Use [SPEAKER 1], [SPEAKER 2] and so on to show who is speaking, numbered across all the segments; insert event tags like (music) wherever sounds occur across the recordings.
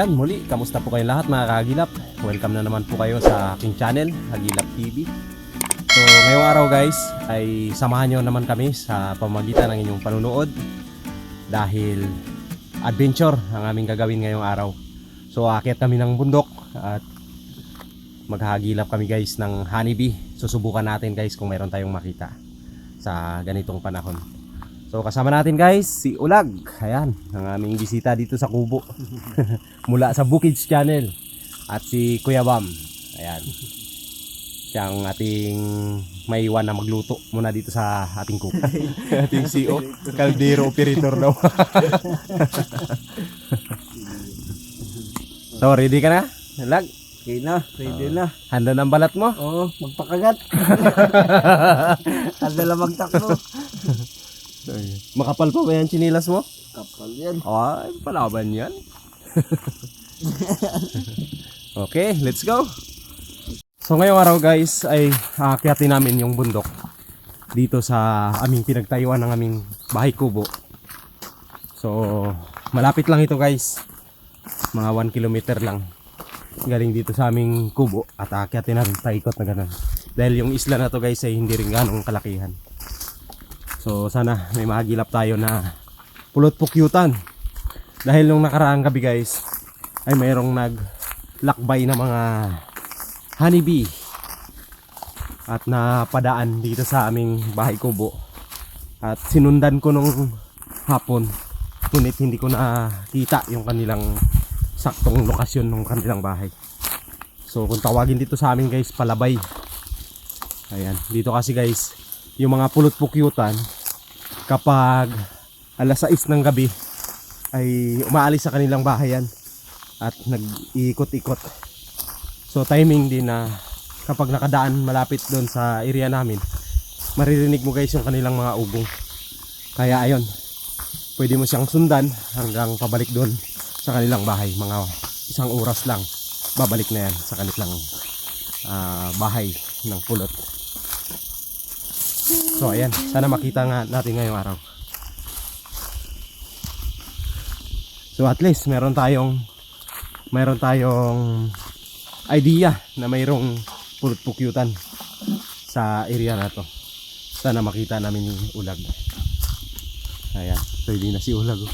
[SPEAKER 1] Ayan, muli, kamusta po kayo lahat mga kagilap? Welcome na naman po kayo sa aking channel, Hagilap TV. So ngayong araw guys, ay samahan nyo naman kami sa pamagitan ng inyong panunood dahil adventure ang aming gagawin ngayong araw. So aakyat kami ng bundok at maghahagilap kami guys ng honeybee. Susubukan natin guys kung meron tayong makita sa ganitong panahon. So kasama natin guys si Ulag. Ayan, ang aming bisita dito sa Kubo. (laughs) Mula sa Bukids Channel. At si Kuya Bam. Ayan. Siya ang ating maiwan na magluto muna dito sa ating kubo. (laughs) ating CEO, Caldero Operator daw. (laughs) so ready ka na? Ulag,
[SPEAKER 2] Okay na, ready na.
[SPEAKER 1] handa ng balat mo?
[SPEAKER 2] Oo, magpakagat. Handa lang magtakbo.
[SPEAKER 1] Makapal pa ba yan chinilas mo?
[SPEAKER 2] Kapal yan.
[SPEAKER 1] Ay, palaban yan. (laughs) okay, let's go. So ngayong araw guys ay aakyatin namin yung bundok dito sa aming pinagtayuan ng aming bahay kubo. So malapit lang ito guys. Mga 1 kilometer lang. Galing dito sa aming kubo at aakyatin namin paikot na ganun. Dahil yung isla na to guys ay hindi rin ganong kalakihan. So sana may mahagilap tayo na pulot pukyutan. Dahil nung nakaraang gabi guys ay mayroong naglakbay na mga honeybee at napadaan dito sa aming bahay kubo. At sinundan ko nung hapon. Ngunit hindi ko nakita yung kanilang saktong lokasyon ng kanilang bahay. So kung tawagin dito sa amin guys, palabay. Ayan, dito kasi guys, yung mga pulot pukyutan kapag alas 6 ng gabi ay umaalis sa kanilang bahayan at nag-iikot-ikot. So timing din na kapag nakadaan malapit doon sa area namin, maririnig mo guys yung kanilang mga ugong. Kaya ayon, pwede mo siyang sundan hanggang pabalik doon sa kanilang bahay. Mga isang oras lang, babalik na yan sa kanilang ah, bahay ng pulot. So ayan, sana makita nga natin ngayong araw. So at least meron tayong meron tayong idea na mayroong pulot pukyutan sa area na to. Sana makita namin yung ulag. Ayan, pwede na si ulag. oh.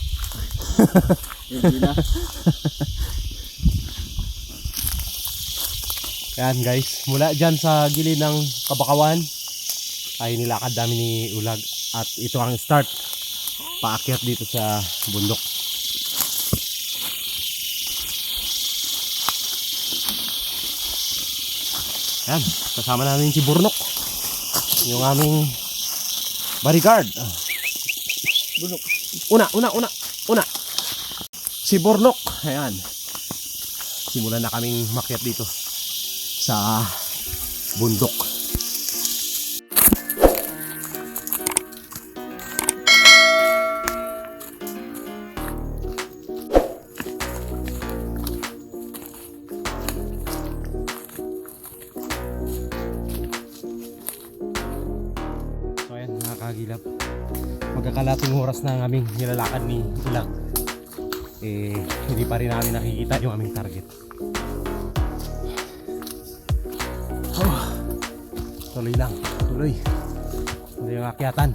[SPEAKER 2] Ready na. (laughs)
[SPEAKER 1] Ayan guys, mula dyan sa gilid ng kabakawan ay nilakad namin ni Ulag at ito ang start paakyat dito sa bundok. Ayan, kasama namin si Burnok. Yung aming bodyguard.
[SPEAKER 2] Bunok.
[SPEAKER 1] Una, una, una, una. Si Burnok. Ayan. Simulan na kaming makyat dito sa bundok. Ang aming nilalakad ni Ilang. Eh, hindi pa rin namin nakikita yung aming target. Oh, tuloy lang, tuloy. Tuloy yung akyatan.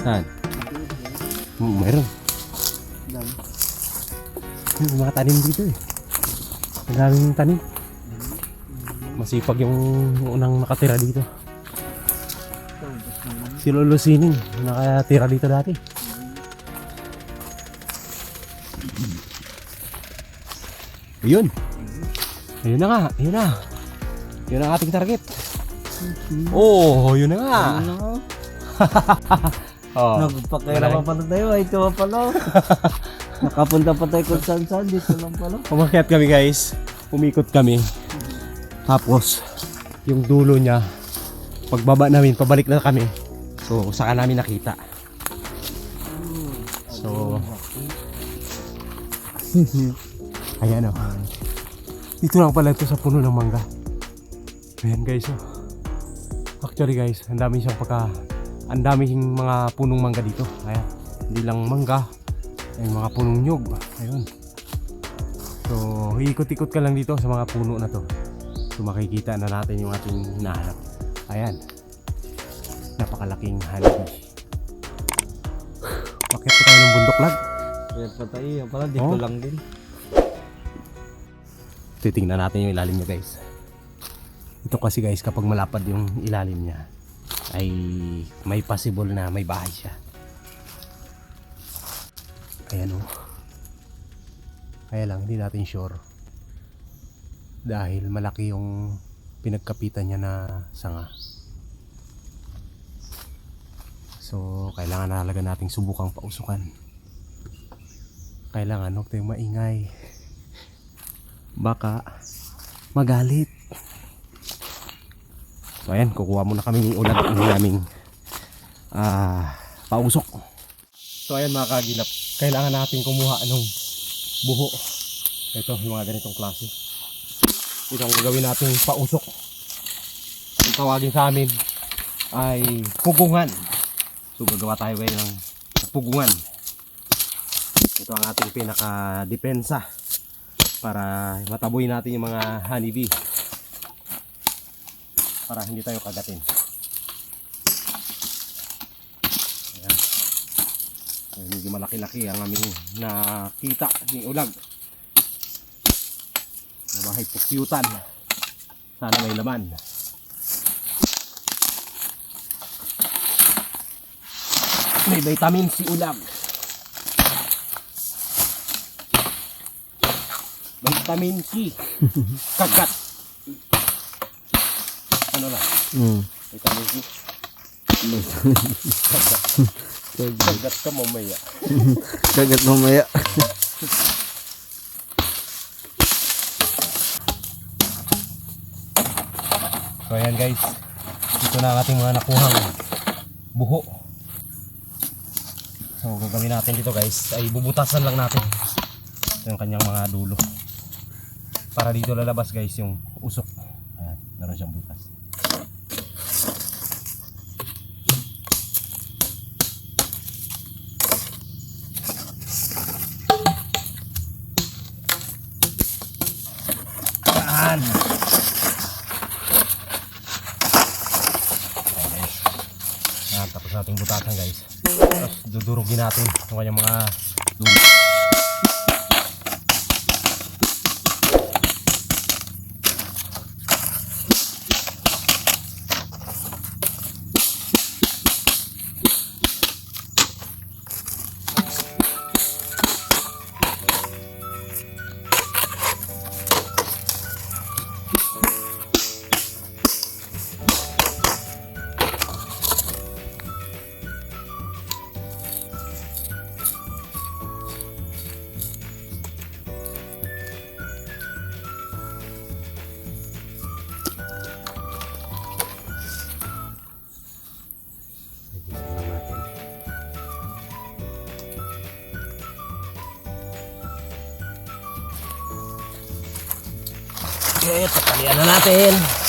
[SPEAKER 1] Saan? Hmm, meron.
[SPEAKER 2] Dami.
[SPEAKER 1] May mga tanim dito eh. Daming tanim. Masipag yung unang nakatira dito. Si Lolo Sining, nakatira dito dati. Ayun. Ayun na nga, ayun na. Yun ang ating target. Oh, yun na nga. (laughs) Oh.
[SPEAKER 2] Nagpakairapan pa na tayo. Ay, ito pa pala. (laughs) Nakapunta pa tayo kung saan saan. Dito lang pala.
[SPEAKER 1] Umakyat kami guys. Umikot kami. Tapos, yung dulo niya, pagbaba namin, pabalik na kami. So, saka namin nakita. So, (laughs) Ayan o. Dito lang pala ito sa puno ng mangga. Ayan guys, oh. Actually guys, ang dami siyang pagka... Ang daming mga punong mangga dito. Ayan. Hindi lang mangga. Ay mga punong nyug. Ayun. So, ikot-ikot ka lang dito sa mga puno na to. So, makikita na natin yung ating hinahanap. Ayan. Napakalaking honeybee. Bakit pa tayo ng bundok lag?
[SPEAKER 2] Kaya patay, yan pala, di ko
[SPEAKER 1] Oh.
[SPEAKER 2] lang din.
[SPEAKER 1] Titingnan natin yung ilalim niya guys. Ito kasi guys kapag malapad yung ilalim niya ay may possible na may bahay siya. Ayan o. Kaya lang hindi natin sure. Dahil malaki yung pinagkapitan niya na sanga. So kailangan na talaga nating subukang pausukan. Kailangan huwag tayong maingay baka magalit. So ayan, kukuha muna kami ng ulat ng naming ah pausok. So ayan mga kagilap, kailangan natin kumuha ng buho. Ito, yung mga ganitong klase. Ito ang gagawin nating pausok. Ang tawagin sa amin ay pugungan. So gagawa tayo ngayon ng pugungan. Ito ang ating pinaka-depensa para mataboy natin yung mga honeybee para hindi tayo kagatin Ayan. So, medyo malaki-laki ang aming nakita ni ulag na bahay pukyutan sana may laman may vitamin si ulag Vitamin C. (laughs) Kagat. Ano lang?
[SPEAKER 2] Hmm.
[SPEAKER 1] Vitamin C. Kagat. (laughs) Kagat ka mamaya. (laughs)
[SPEAKER 2] Kagat mamaya.
[SPEAKER 1] So ayan guys. Ito na ang ating mga nakuhang buho. So gagawin natin dito guys ay bubutasan lang natin. Ito yung kanyang mga dulo. Para dito lalabas guys yung usok. Ayan, meron siyang butas. Yan. Nating butasan guys. Tapos dudurugin natin yung kanyang mga dulo. Natin.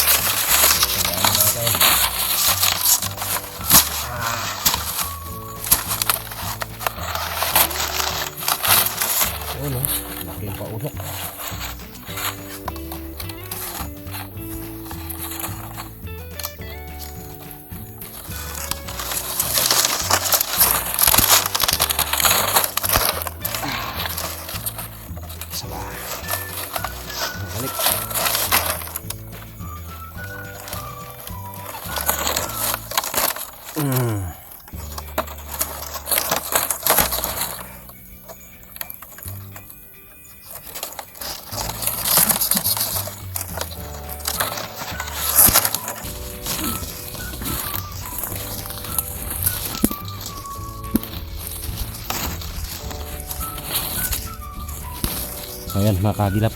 [SPEAKER 1] Mga kagilap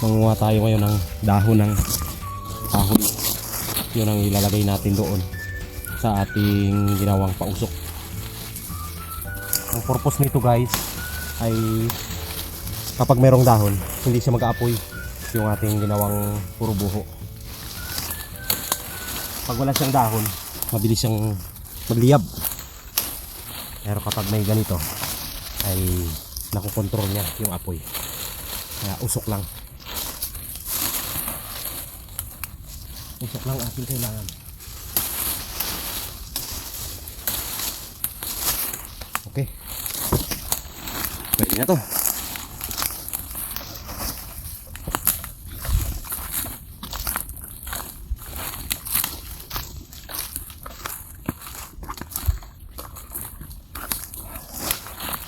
[SPEAKER 1] Manguha tayo ngayon ng dahon ng kahoy Yun ang ilalagay natin doon Sa ating ginawang pausok Ang purpose nito guys Ay Kapag merong dahon Hindi siya mag-aapoy Yung ating ginawang puro buho Pag wala siyang dahon, mabilis siyang magliyab. Pero kapag may ganito, ay nakokontrol niya yung apoy. Kaya usok lang. Usok lang ating kailangan. Okay. Pwede na to.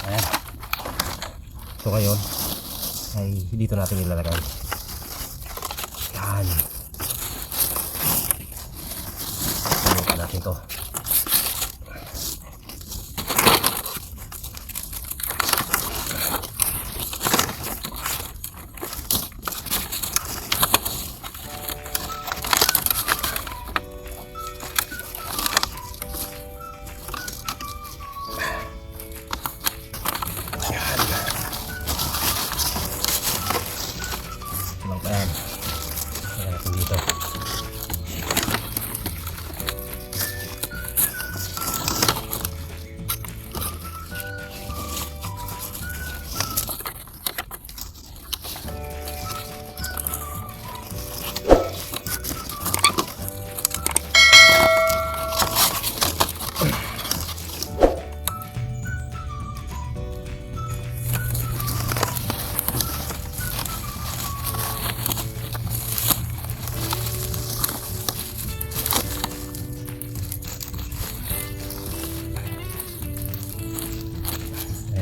[SPEAKER 1] Ayan. So ngayon, ay dito natin ilalagay. Yan. Subukan natin to. Lang pa yan. Lagyan natin dito.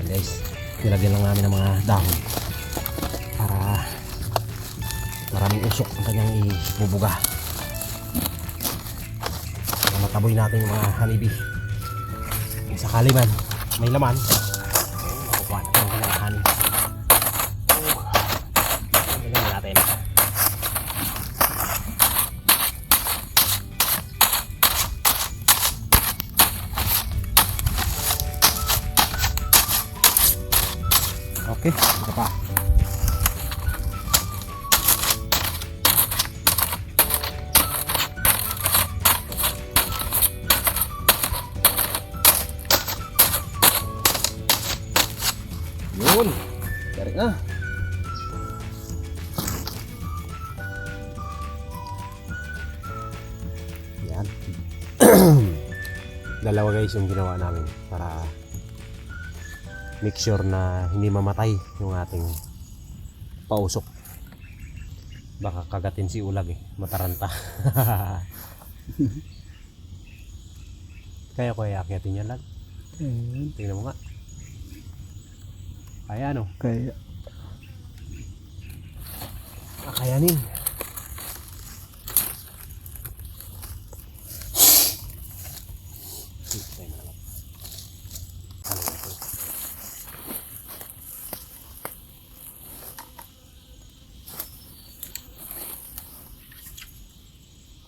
[SPEAKER 1] Ayan guys, nilagyan lang namin ng mga dahon para maraming usok ang kanyang ibubuga. Para mataboy natin yung mga honeybee. Sakali man, may laman, guys yung ginawa namin para make sure na hindi mamatay yung ating pausok. Baka kagatin si ulag eh, mataranta. (laughs) Kaya ko iaakyatin niya lag.
[SPEAKER 2] Ayan.
[SPEAKER 1] Tingnan mo nga. Kaya ano?
[SPEAKER 2] Kaya.
[SPEAKER 1] Kakayanin.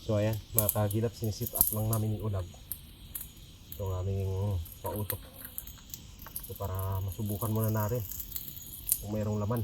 [SPEAKER 1] So ayan, mga kagilap, sinisit up lang namin yung ulag. Ito ang aming pautok. So para masubukan muna natin kung mayroong laman.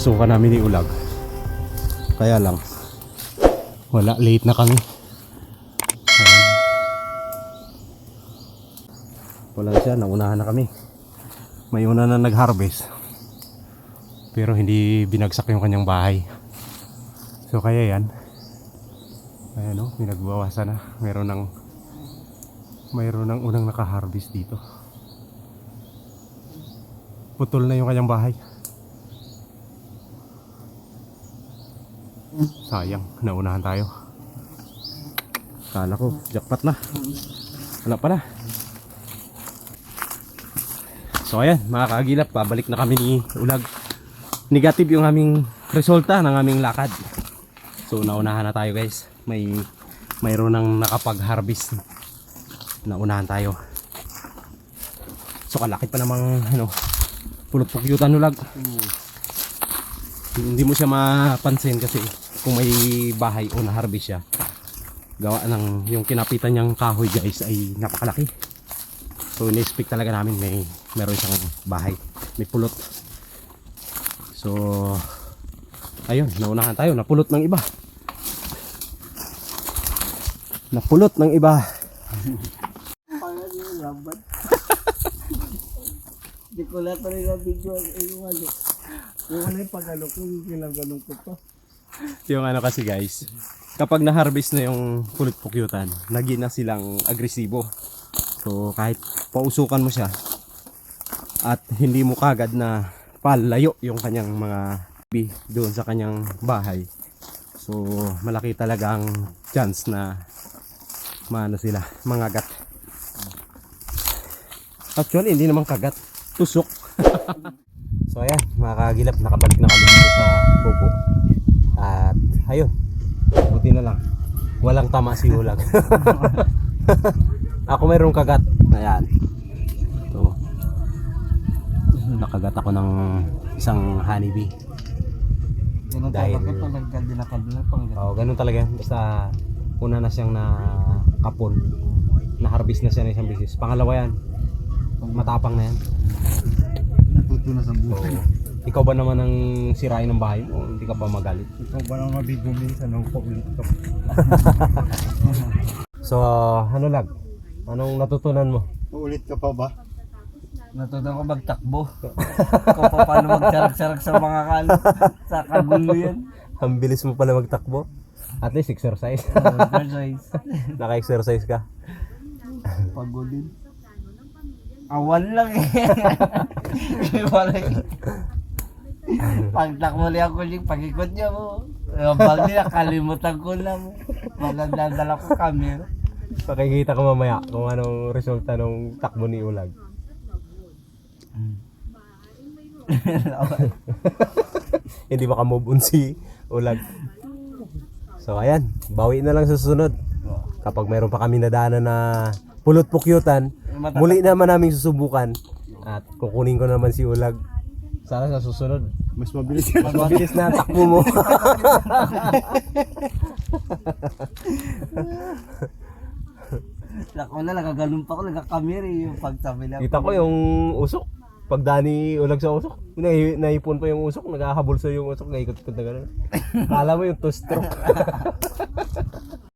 [SPEAKER 1] Pinausukan namin ni Ulag. Kaya lang, wala, late na kami. Ayan. Wala siya, naunahan na kami. May una na nag-harvest. Pero hindi binagsak yung kanyang bahay. So kaya yan. Ayan o, pinagbawasan na. Meron ng mayroon ng unang naka-harvest dito. Putol na yung kanyang bahay. Sayang, naunahan tayo. Kala ko, jackpot na. Wala pala. So ayan, mga kagilap, pabalik na kami ni Ulag. Negative yung aming resulta ng aming lakad. So naunahan na tayo guys. May mayroon ng nakapag-harvest. Naunahan tayo. So kalaki pa namang ano, pulot-pukyutan ulag. Hindi mo siya mapansin kasi kung may bahay o na-harvest siya. Gawa ng yung kinapitan niyang kahoy guys ay napakalaki. So in-expect talaga namin may meron siyang bahay, may pulot. So ayun, naunahan tayo, napulot ng iba. Napulot ng iba.
[SPEAKER 2] Hindi ko lahat rin na video ano. Yung ano yung pag-ano ko, yung ginaganon ko pa.
[SPEAKER 1] Yung ano kasi guys, kapag na-harvest na yung pulot pukyutan, naging na silang agresibo. So kahit pausukan mo siya at hindi mo kagad na palayo yung kanyang mga bi doon sa kanyang bahay. So malaki talaga ang chance na maano sila, mangagat. Actually, hindi naman kagat, tusok. (laughs) so ayan, mga kagilap, nakabalik na kami dito sa Bobo. At ayun, buti na lang. Walang tama si Ulag. (laughs) ako mayroong kagat. Ayan. Ito. Nakagat ako ng isang honeybee.
[SPEAKER 2] Ganun
[SPEAKER 1] Dahil-
[SPEAKER 2] talaga talaga dinakad na pang
[SPEAKER 1] Oo, ganun talaga. Basta una na siyang na kapon. Na-harvest na siya ng isang bisis. Pangalawa yan. Matapang na yan.
[SPEAKER 2] Natuto na sa
[SPEAKER 1] So, ikaw ba naman ang sirain ng bahay mo? Hindi ka ba magalit?
[SPEAKER 2] Ikaw ba nang mabigo minsan ng paulit (laughs) ka?
[SPEAKER 1] So, ano lang? Anong natutunan mo?
[SPEAKER 2] Uulit ka pa ba? Natutunan ko magtakbo. Ikaw pa paano magsarak-sarak sa mga kan sa kagulo yan.
[SPEAKER 1] Ang bilis mo pala magtakbo. At least exercise. (laughs)
[SPEAKER 2] Exercise. (laughs)
[SPEAKER 1] Naka-exercise ka.
[SPEAKER 2] Pagodin. Awan lang eh. (laughs) Pagtakbo niya ako yung pag-ikot niya mo. Bag niya, kalimutan ko na mo. Magdadala ko camera.
[SPEAKER 1] Pakikita ko mamaya kung anong resulta ng takbo ni Ulag. (laughs) Hindi makamove on si Ulag. So ayan, bawi na lang sa susunod. Kapag mayroon pa kami nadaanan na pulot pukyutan, muli naman namin susubukan. At kukunin ko naman si Ulag. Sana sa susunod.
[SPEAKER 2] Mas mabilis
[SPEAKER 1] Mas mabilis na ang takbo mo. (laughs)
[SPEAKER 2] Ako na, nagaganon pa ako, nagkakamera eh, yung pagsabi lang.
[SPEAKER 1] Kita ko yung usok. Pag Dani ulag sa usok, nai- naipon pa yung usok, naghahabol sa yung usok, naikot-ikot na gano'n. Kala mo yung two stroke. (laughs)